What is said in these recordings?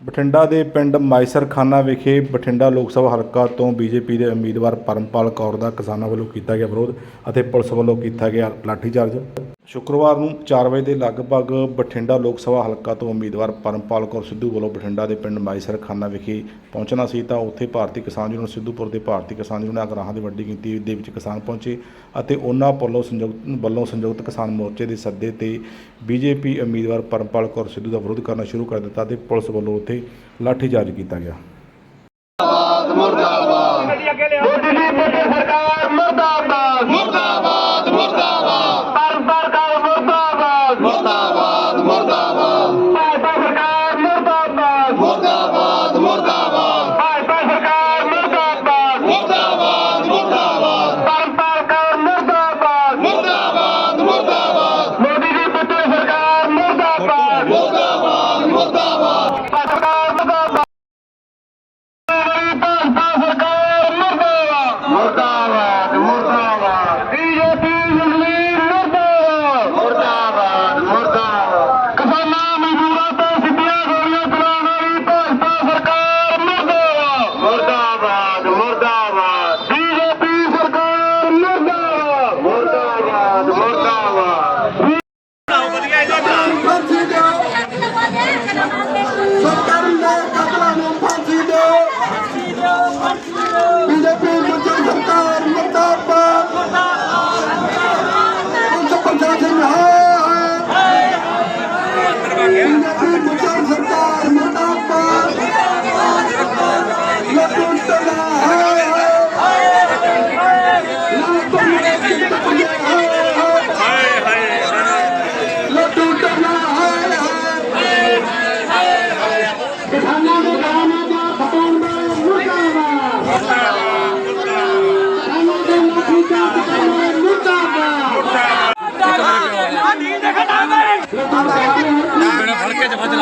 ਬਠਿੰਡਾ ਦੇ ਪਿੰਡ ਮਾਈਸਰਖਾਨਾ ਵਿਖੇ ਬਠਿੰਡਾ ਲੋਕ ਸਭਾ ਹਲਕਾ ਤੋਂ ਬੀਜੇਪੀ ਦੇ ਉਮੀਦਵਾਰ ਪਰਮਪਾਲ ਕੌਰ ਦਾ ਕਿਸਾਨਾਂ ਵੱਲੋਂ ਕੀਤਾ ਗਿਆ ਵਿਰੋਧ ਅਤੇ ਪੁਲਿਸ ਵੱਲੋਂ ਕੀਤਾ ਗਿਆ ਲਾਠੀਚਾਰਜ। ਸ਼ੁੱਕਰਵਾਰ ਨੂੰ 4 ਵਜੇ ਦੇ ਲਗਭਗ ਬਠਿੰਡਾ ਲੋਕ ਸਭਾ ਹਲਕਾ ਤੋਂ ਉਮੀਦਵਾਰ ਪਰਮਪਾਲ ਕੌਰ ਸਿੱਧੂ ਵੱਲੋਂ ਬਠਿੰਡਾ ਦੇ ਪਿੰਡ ਮਾਈਸਰਖਾਨਾ ਵਿਖੇ ਪਹੁੰਚਣਾ ਸੀ ਤਾਂ ਉੱਥੇ ਭਾਰਤੀ ਕਿਸਾਨ ਯੂਨੀਅਨ ਸਿੱਧੂਪੁਰ ਦੇ ਭਾਰਤੀ ਕਿਸਾਨ ਯੂਨੀਅਨ ਆਗਰਾਹਾਂ ਦੀ ਵੱਡੀ ਗਿਣਤੀ ਦੇ ਵਿੱਚ ਕਿਸਾਨ ਪਹੁੰਚੇ ਅਤੇ ਉਹਨਾਂ ਵੱਲੋਂ ਸੰਯੁਕਤ ਵੱਲੋਂ ਸੰਯੁਕਤ ਕਿਸਾਨ ਮੋਰਚੇ ਦੇ ਸੱਦੇ ਤੇ ਬੀਜੇਪੀ ਉਮੀਦਵਾਰ ਪਰਮਪਾਲ ਕੌਰ ਸਿੱਧੂ ਦਾ ਵਿਰੋਧ ਕਰਨਾ ਸ਼ੁਰੂ ਕਰ ਦਿੱਤਾ ਤੇ ਪੁਲਿਸ ਵੱਲੋਂ ਉੱਥੇ ਲਾਠੀਚਾਰਜ ਕੀਤਾ ਗਿਆ। ਗੱਡੀ ਅੱਗੇ ਲਿਆਓ ਸਰਕਾਰ ਮੁਰਦਾਬਾਦ। ਮੁਰਦਾਬਾਦ ਮੁਰਦਾਬਾਦ।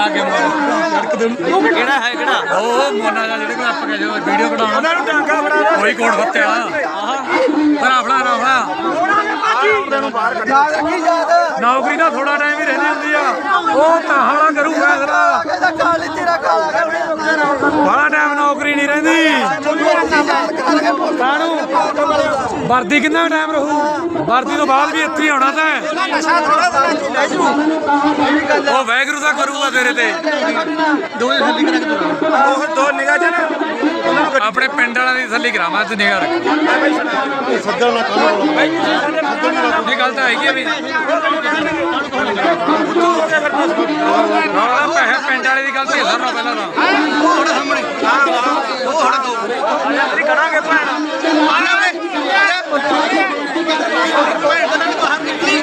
ਲਾ ਕੇ ਸੜਕ ਦੇ ਕਿਹੜਾ ਹੈ ਕਿਹੜਾ? ਉਹ ਮੋਨਾ ਦਾ ਜਿਹੜੇ ਕੋਲ ਆਪਾਂ ਕੇ ਜਦੋਂ ਵੀਡੀਓ ਕਢਾਉਣਾ ਉਹਨਾਂ ਨੂੰ ਟਾਂਕਾ ਫੜਾ ਕੋਈ ਕੋੜ ਫੱਤਿਆ ਫੜਾ ਫੜਾ ਨਾ ਫੜਾ। ਨੌਕਰੀ ਦਾ ਥੋੜਾ ਟਾਈਮ ਹੀ ਰਹਿੰਦੀ ਹੁੰਦੀ ਆ। ਉਹ ਤਾਂ ਹਾਲਾ ਕਰੂ ਫੈਸਲਾ ਬੜਾ ਟਾਈਮ ਨੌਕਰੀ ਨਹੀਂ ਰਹਿੰਦੀ। ਕਾਹਨੂੰ ਵਰਦੀ ਕਿੰਨਾ ਟਾਈਮ ਰਹੂ? ਵਰਦੀ ਤੋਂ ਬਾਅਦ ਵੀ ਇੱਥੇ ਆਉਣਾ ਤਾਂ। ਉਹ ਵੈਗਰੂ ਦਾ ਕਰੂਗਾ ਤੇਰੇ ਤੇ। ਉਹ ਦੋ ਨਿਗਾਹ ਚ ਨਾ ਆਪਣੇ ਪਿੰਡ ਵਾਲਿਆਂ ਦੀ ਤਸੱਲੀ ਕਰਾਵਾਂ ਤੇ ਨਿਗਾਹ ਰੱਖ। ਸੱਜਣ ਨਾ ਕਰੋ। ਇਹ ਗੱਲ ਤਾਂ ਹੈਗੀ ਆ ਵੀ। ਰੌਲਾ ਪੈਸੇ ਪਿੰਡ ਵਾਲੇ ਦੀ ਗਲਤੀ ਹੈ ਸਾਰਾ ਪਹਿਲਾਂ ਤਾਂ। ਹੁਣ ਸਾਹਮਣੇ ਹਾਂ ਉਹ ਹੜ ਦੋ। ਅਸੀਂ ਕਰਾਂਗੇ ਭੈਣ ਆਣਾ ਵੇ ਭੈਣ ਦਾ ਨਾਲ ਬਾਹਰ ਨਿਕਲੀ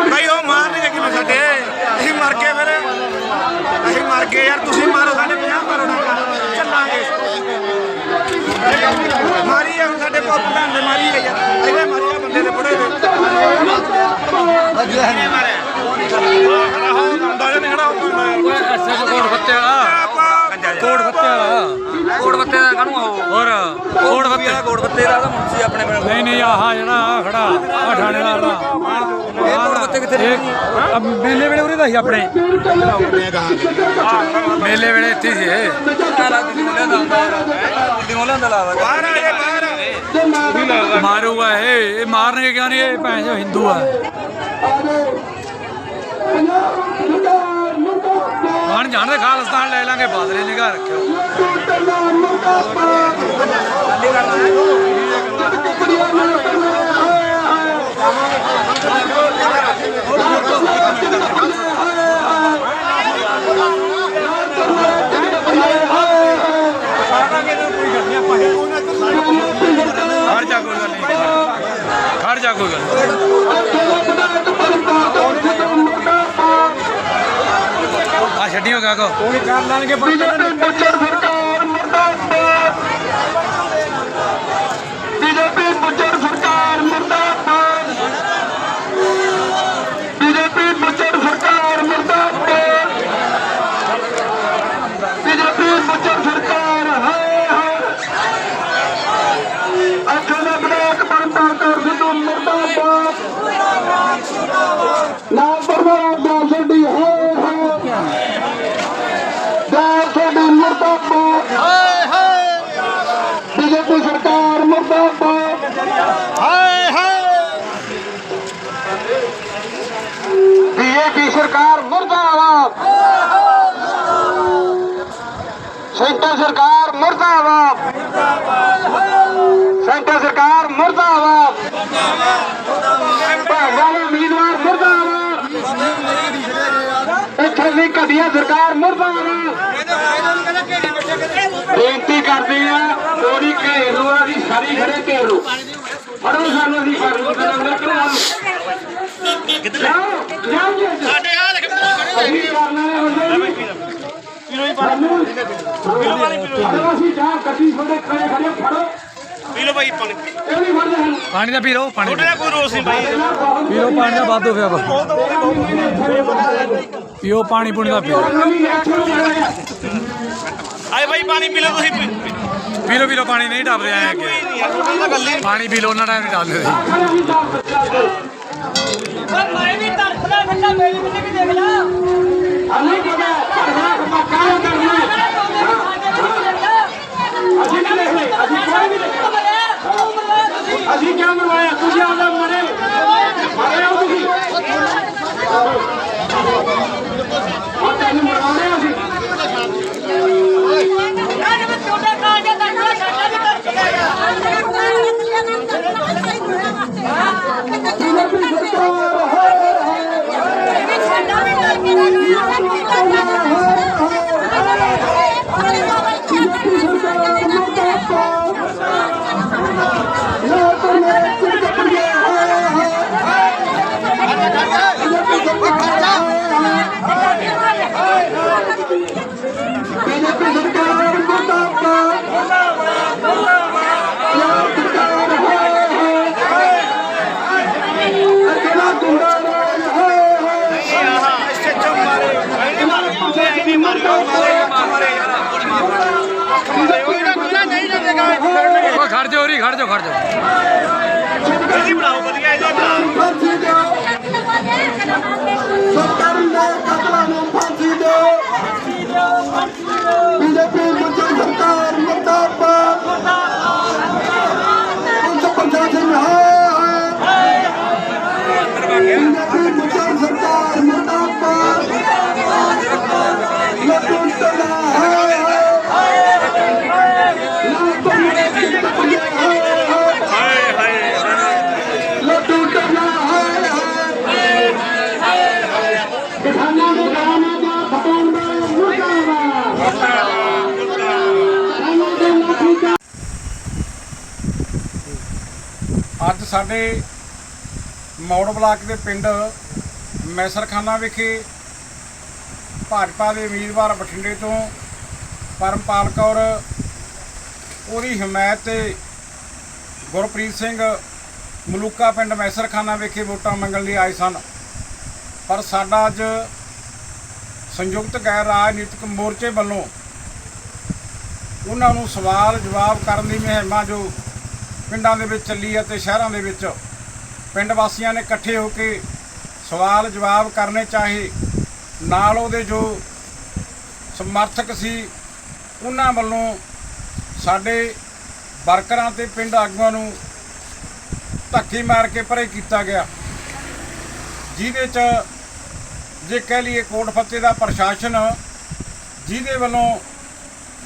ਭਾਈ ਉਹ ਮਾਰਨਗੇ ਕਿਵੇਂ ਸਾਡੇ ਅਸੀਂ ਮਰ ਗਏ ਫਿਰ ਅਸੀਂ ਮਰ ਗਏ ਯਾਰ ਤੁਸੀਂ ਮਾਰੋ ਸਾਡੇ 50 ਮਾਰੋ ਨਾ ਚੱਲਾਂਗੇ ਮਾਰੀ ਭੈਣ ਦੇ ਮਾਰੀ ਆ ਇਹਨੇ ਮਾਰੀ ਬੰਦੇ ਦੇ ਬੁੜੇ ਦੇ ਅੱਜ ਹੈ ਮਾਰਿਆ ਦਾ ਨਹੀਂ ਖੜਾ ਓਏ ਐਸੇ ਕੋ ਕੋੜ ਫੱਤੇ ਵਾਲਾ ਕੋੜ ਫੱਤੇ ਦਾ ਕਾਹਨੂੰ ਆਓ ਹੋਰ ਕੋੜ ਫੱਤੇ ਵਾਲਾ ਕੋੜ ਫੱਤੇ ਦਾ ਮੁੰਸੀ ਆਪਣੇ ਨਹੀਂ ਨਹੀਂ ਆਹ ਜਿਹੜਾ ਖੜਾ ਆ ਥਾਣੇਦਾਰ ਦਾ ਇਹ ਕੋੜ ਫੱਤੇ ਕਿੱਥੇ ਮੇਲੇ ਵੇਲੇ ਉਰੇ ਦਾ ਸੀ ਆਪਣੇ ਮੇਲੇ ਵੇਲੇ ਇੱਥੇ ਸੀ ਇਹ ਬਾਹਰ ਆ ਇਹ ਮਾਰੂਗਾ ਇਹ ਇਹ ਮਾਰਨਗੇ ਕਿਉਂ ਨਹੀਂ? ਇਹ ਭੈਣ ਜੋ ਹਿੰਦੂ ਆ। ਹਣ ਜਾਣਦੇ ਖਾਲਸਤਾਨ ਲੈ ਲਾਂਗੇ ਬਾਦਲੇ ਨਿਗਾਹ ਰੱਖਿਓ ਖੜ को कोई बीजेपी गुजर बीजेपी गुजर सरकार मुर्दाबाद बीजेपी गुजर सरकार है ਸੈਂਟਰ ਸਰਕਾਰ ਮੁਰਦਾਬਾਦ। ਸੈਂਟਰ ਸਰਕਾਰ ਮੁਰਦਾਬਾਦ। ਭਾਜਪਾ ਉਮੀਦਵਾਰ ਮੁਰਦਾਬਾਦ। ਇੱਥੇ ਦੀ ਘਟੀਆ ਸਰਕਾਰ ਮੁਰਦਾਬਾਦ। ਬੇਨਤੀ ਕਰਦੇ ਆ ਕੋਰੀ ਘੇਰ ਆ ਦੀ ਸਾਰੀ ਖੜੇ ਘੇਰ ਫੜੋ ਸਾਨੂੰ ਦੀ ਫੜ ਅੰਦਰ ਆ ਜਾਓ ਜਾਓ ਸਾਡੇ ਆ ਦੇਖ ਅਸੀਂ ਕਰਨਾ ਹੈ ਬੰਦੇ ਜੀ ਪਾਣੀ ਪੀਲੋ ਪਾਣੀ ਪੀਲੋ ਅਸੀਂ ਜਾ ਕੱਢੀ ਤੁਹਾਡੇ ਖੜੇ ਖੜੇ ਫੜੋ। ਪੀ ਲਓ ਭਾਈ ਪਾਣੀ। ਇਹ ਵੀ ਫੜਦੇ ਹਨ ਪਾਣੀ ਦਾ ਪੀ ਲਓ ਪਾਣੀ ਤੁਹਾਡੇ ਨਾਲ ਕੋਈ ਰੋਸ ਨਹੀਂ ਭਾਈ। ਪੀ ਲਓ ਪਾਣੀ ਦਾ ਵੱਧ ਹੋ ਗਿਆ ਵਾ ਪੀਓ ਪਾਣੀ ਪੁਣੀ ਦਾ ਪੀਓ। ਆਏ ਭਾਈ ਪਾਣੀ ਪੀ ਲਓ ਤੁਸੀਂ। ਪੀ- ਪੀ ਲਓ ਪੀ ਲਓ ਪਾਣੀ ਨਹੀਂ ਡੱਬ ਰਿਹਾ ਅੱਗੇ ਪਾਣੀ ਪੀ ਲਓ ਉਹਨਾਂ ਟਾਈਮ ਨਹੀਂ ਡਾਲਦੇ ਸੀ ਮੈਂ ਵੀ ਤੜਫਦਾ ਫਿਰਦਾ ਮੇਰੀ ਵੀ ਵੀ ਦੇਖ ਲਾ। ਅਲੀ ਪਤਾ ਖੜਾ ਅਸੀਂ ਨਹੀਂ ਦੇਖਦੇ ਅਸੀਂ ਕੋਈ ਨਹੀਂ ਦੇਖਦੇ ਅਸੀਂ ਕਿਉਂ ਮਰਵਾਇਆ? ਤੁਸੀਂ ਆਦਾ ਮਰੇ। ਮਰੇ ਹੋ ਤੁਸੀਂ। ਐਨੀ ਮਾਰੇ ਐਨੀ ਮਾਰੇ ਮਾਰੇ ਓ ਖੜ ਅੱਜ ਸਾਡੇ ਮੌੜ ਬਲਾਕ ਦੇ ਪਿੰਡ ਮੈਸਰਖਾਨਾ ਵਿਖੇ ਭਾਜਪਾ ਦੇ ਉਮੀਦਵਾਰ ਬਠਿੰਡੇ ਤੋਂ ਪਰਮਪਾਲ ਕੌਰ, ਉਹਦੀ ਹਮਾਇਤ ਤੇ ਗੁਰਪ੍ਰੀਤ ਸਿੰਘ ਮਲੂਕਾ ਪਿੰਡ ਮੈਸਰਖਾਨਾ ਵਿਖੇ ਵੋਟਾਂ ਮੰਗਣ ਲਈ ਆਏ ਸਨ। ਪਰ ਸਾਡਾ ਅੱਜ ਸੰਯੁਕਤ ਗੈਰ ਰਾਜਨੀਤਿਕ ਮੋਰਚੇ ਵੱਲੋਂ ਉਹਨਾਂ ਨੂੰ ਸਵਾਲ ਜਵਾਬ ਕਰਨ ਦੀ ਮੁਹਿੰਮਾਂ ਜੋ ਪਿੰਡਾਂ ਦੇ ਵਿੱਚ ਚੱਲੀ ਅਤੇ ਸ਼ਹਿਰਾਂ ਦੇ ਵਿੱਚ ਪਿੰਡ ਵਾਸੀਆਂ ਨੇ ਇਕੱਠੇ ਹੋ ਕੇ ਸਵਾਲ ਜਵਾਬ ਕਰਨੇ ਚਾਹੇ ਨਾਲ ਉਹਦੇ ਜੋ ਸਮਰਥਕ ਸੀ, ਉਹਨਾਂ ਵੱਲੋਂ ਸਾਡੇ ਵਰਕਰਾਂ ਤੇ ਪਿੰਡ ਆਗੂਆਂ ਨੂੰ ਧੱਕੇ ਮਾਰ ਕੇ ਪਰੇ ਕੀਤਾ ਗਿਆ। ਜਿਹਦੇ ਚ ਜੇ ਕਹਿ ਲਈਏ ਕੋਟ ਫੱਤੇ ਦਾ ਪ੍ਰਸ਼ਾਸਨ ਜਿਹਦੇ ਵੱਲੋਂ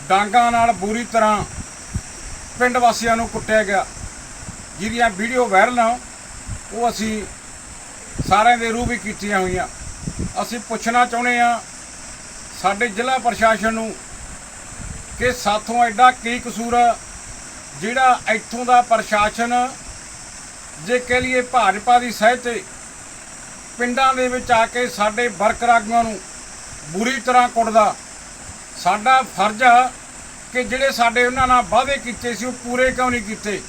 ਡਾਂਗਾਂ ਨਾਲ ਬੁਰੀ ਤਰ੍ਹਾਂ ਪਿੰਡ ਵਾਸੀਆਂ ਨੂੰ ਕੁੱਟਿਆ ਗਿਆ, ਜਿਹਦੀਆਂ ਵੀਡੀਓ ਵਾਇਰਲ ਉਹ ਅਸੀਂ ਸਾਰਿਆਂ ਦੇ ਰੂਹ ਵੀ ਕੀਤੀਆਂ ਹੋਈਆਂ। ਅਸੀਂ ਪੁੱਛਣਾ ਚਾਹੁੰਦੇ ਆ ਸਾਡੇ ਜ਼ਿਲ੍ਹਾ ਪ੍ਰਸ਼ਾਸਨ ਨੂੰ ਕਿ ਸਾਥੋਂ ਐਡਾ ਕੀ ਕਸੂਰ ਆ, ਜਿਹੜਾ ਇੱਥੋਂ ਦਾ ਪ੍ਰਸ਼ਾਸਨ ਜੇ ਕਹਿ ਲਈਏ ਭਾਜਪਾ ਦੀ ਸਹਿਤ ਤੇ ਪਿੰਡਾਂ ਦੇ ਵਿੱਚ ਆ ਕੇ ਸਾਡੇ ਵਰਕਰ ਆਗੂਆਂ ਨੂੰ ਬੁਰੀ ਤਰ੍ਹਾਂ ਕੁੱਟਦਾ। ਸਾਡਾ ਫਰਜ਼ ਆ ਕਿ ਜਿਹੜੇ ਸਾਡੇ ਉਹਨਾਂ ਨਾਲ ਵਾਅਦੇ ਕੀਤੇ ਸੀ, ਉਹ ਪੂਰੇ ਕਿਉਂ ਨਹੀਂ ਕੀਤੇ?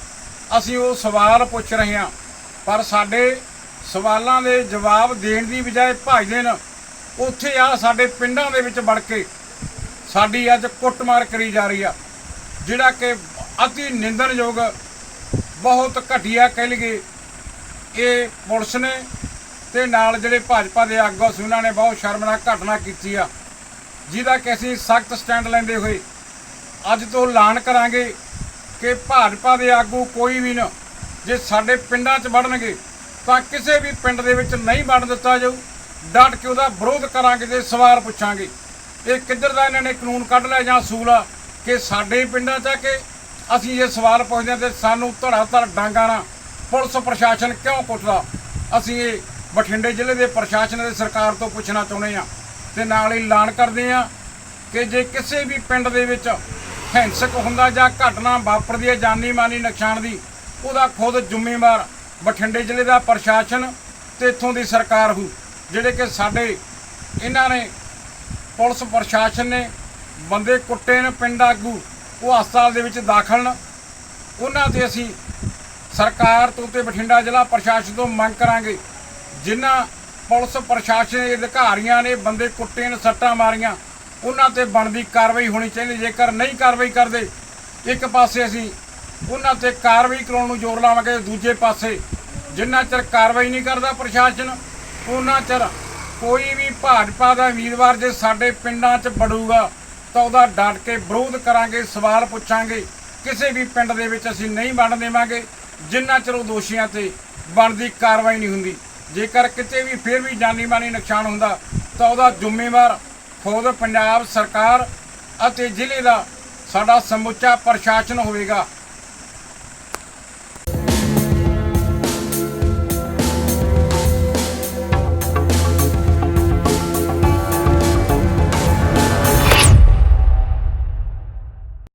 ਅਸੀਂ ਉਹ ਸਵਾਲ ਪੁੱਛ ਰਹੇ ਹਾਂ। ਪਰ ਸਾਡੇ ਸਵਾਲਾਂ ਦੇ ਜਵਾਬ ਦੇਣ ਦੀ ਬਜਾਏ ਭੱਜਦੇ ਨੇ ਉੱਥੇ ਆ ਸਾਡੇ ਪਿੰਡਾਂ ਦੇ ਵਿੱਚ ਵੜ ਕੇ ਸਾਡੀ ਅੱਜ ਕੁੱਟਮਾਰ ਕਰੀ ਜਾ ਰਹੀ ਆ, ਜਿਹੜਾ ਕਿ ਅਤੀ ਨਿੰਦਣਯੋਗ, ਬਹੁਤ ਘਟੀਆ ਕਹਿ ਲਈਏ, ਇਹ ਪੁਲਿਸ ਨੇ ਤੇ ਨਾਲ ਜਿਹੜੇ ਭਾਜਪਾ ਦੇ ਆਗੂ ਸੀ ਉਹਨਾਂ ਨੇ ਬਹੁਤ ਸ਼ਰਮਨਾਕ ਘਟਨਾ ਕੀਤੀ ਆ। ਜਿਹਦਾ ਕਿ ਅਸੀਂ ਸਖਤ ਸਟੈਂਡ ਲੈਂਦੇ ਹੋਏ ਅੱਜ ਤੋਂ ਐਲਾਨ ਕਰਾਂਗੇ ਕਿ ਭਾਜਪਾ ਦੇ ਆਗੂ ਕੋਈ ਵੀ ਨਾ, ਜੇ ਸਾਡੇ ਪਿੰਡਾਂ 'ਚ ਵੜਨਗੇ, ਤਾਂ ਕਿਸੇ ਵੀ ਪਿੰਡ ਦੇ ਵਿੱਚ ਨਹੀਂ ਵੜਨ ਦਿੱਤਾ ਜਾਊ। ਡਟ ਕੇ ਉਹਦਾ ਵਿਰੋਧ ਕਰਾਂਗੇ ਤੇ ਸਵਾਲ ਪੁੱਛਾਂਗੇ। ਇਹ ਕਿੱਧਰ ਦਾ ਇਹਨਾਂ ਨੇ ਕਾਨੂੰਨ ਕੱਢ ਲਿਆ ਜਾਂ ਸੂਲਾ ਕਿ ਸਾਡੇ ਪਿੰਡਾਂ 'ਚ ਆ ਕੇ ਅਸੀਂ ਇਹ ਸਵਾਲ ਪੁੱਛਦੇ ਹਾਂ ਤੇ ਸਾਨੂੰ ਧੜਾ ਧੜ ਡਾਂਗਾਂ ਪੁਲਿਸ ਪ੍ਰਸ਼ਾਸਨ ਕਿਉਂ ਕੁੱਟਦਾ? ਅਸੀਂ ਇਹ ਬਠਿੰਡੇ ਜ਼ਿਲ੍ਹੇ ਦੇ ਪ੍ਰਸ਼ਾਸਨ ਦੇ ਸਰਕਾਰ ਤੋਂ ਪੁੱਛਣਾ ਚਾਹੁੰਦੇ ਹਾਂ ਤੇ ਨਾਲ ਹੀ ਐਲਾਨ ਕਰਦੇ ਹਾਂ ਕਿ ਜੇ ਕਿਸੇ ਵੀ ਪਿੰਡ ਦੇ ਵਿੱਚ ਹਿੰਸਕ ਹੁੰਦਾ ਜਾਂ ਘਟਨਾ ਵਾਪਰਦੀ ਹੈ, ਜਾਨੀ ਮਾਨੀ ਨੁਕਸਾਨ ਦੀ, ਉਹਦਾ ਖੁਦ ਜ਼ਿੰਮੇਵਾਰ ਬਠਿੰਡੇ ਜ਼ਿਲ੍ਹੇ ਦਾ ਪ੍ਰਸ਼ਾਸਨ ਤੇ ਇੱਥੋਂ ਦੀ ਸਰਕਾਰ ਹੋ ਜਿਹੜੇ ਕਿ ਸਾਡੇ, ਇਹਨਾਂ ਨੇ ਪੁਲਿਸ ਪ੍ਰਸ਼ਾਸਨ ਨੇ ਬੰਦੇ ਕੁੱਟੇ ਨੇ ਪਿੰਡ ਆਗੂ, ਉਹ ਹਸਪਤਾਲ ਦੇ ਵਿੱਚ ਦਾਖਲ ਨੇ। ਉਹਨਾਂ ਤੇ ਅਸੀਂ ਸਰਕਾਰ ਤੋਂ ਤੇ ਬਠਿੰਡਾ ਜ਼ਿਲ੍ਹਾ ਪ੍ਰਸ਼ਾਸਨ ਤੋਂ ਮੰਗ ਕਰਾਂਗੇ ਜਿਨ੍ਹਾਂ ਪੁਲਿਸ ਪ੍ਰਸ਼ਾਸਨ ਦੇ ਅਧਿਕਾਰੀਆਂ ਨੇ ਬੰਦੇ ਕੁੱਟੇ ਨੇ, ਸੱਟਾਂ ਮਾਰੀਆਂ, ਉਹਨਾਂ ਤੇ ਬਣਦੀ ਕਾਰਵਾਈ ਹੋਣੀ ਚਾਹੀਦੀ, ਜੇਕਰ ਨਹੀਂ ਕਾਰਵਾਈ ਕਰਦੇ, ਇੱਕ ਪਾਸੇ ਅਸੀਂ ਉਹਨਾਂ ਤੇ ਕਾਰਵਾਈ ਕਰਾਉਣ ਨੂੰ ਜ਼ੋਰ ਲਾਵਾਂਗੇ, ਦੂਜੇ ਪਾਸੇ ਜਿੰਨਾ ਚਿਰ ਕਾਰਵਾਈ ਨਹੀਂ ਕਰਦਾ ਪ੍ਰਸ਼ਾਸਨ, ਉਹਨਾਂ ਚਿਰ ਕੋਈ ਵੀ ਭਾਜਪਾ ਦਾ ਉਮੀਦਵਾਰ ਜੇ ਸਾਡੇ ਪਿੰਡਾਂ 'ਚ ਵੜੂਗਾ, ਤਾਂ ਉਹਦਾ ਡਟ ਕੇ ਵਿਰੋਧ ਕਰਾਂਗੇ, ਸਵਾਲ ਪੁੱਛਾਂਗੇ, ਕਿਸੇ ਵੀ ਪਿੰਡ ਦੇ ਵਿੱਚ ਅਸੀਂ ਨਹੀਂ ਵੜਨ ਦੇਵਾਂਗੇ, ਜਿੰਨਾ ਚਿਰ ਉਹ ਦੋਸ਼ੀਆਂ ਤੇ ਬਣਦੀ ਕਾਰਵਾਈ ਨਹੀਂ ਹੁੰਦੀ। ਜੇਕਰ ਕਿਤੇ ਵੀ ਫਿਰ ਵੀ ਜਾਨੀ ਮਾਨੀ ਨੁਕਸਾਨ ਹੁੰਦਾ, ਤਾਂ ਉਹਦਾ ਜ਼ਿੰਮੇਵਾਰ ਖੁਦ ਪੰਜਾਬ ਸਰਕਾਰ ਅਤੇ ਜ਼ਿਲ੍ਹੇ ਦਾ ਸਾਡਾ ਸਮੁੱਚਾ ਪ੍ਰਸ਼ਾਸਨ ਹੋਵੇਗਾ।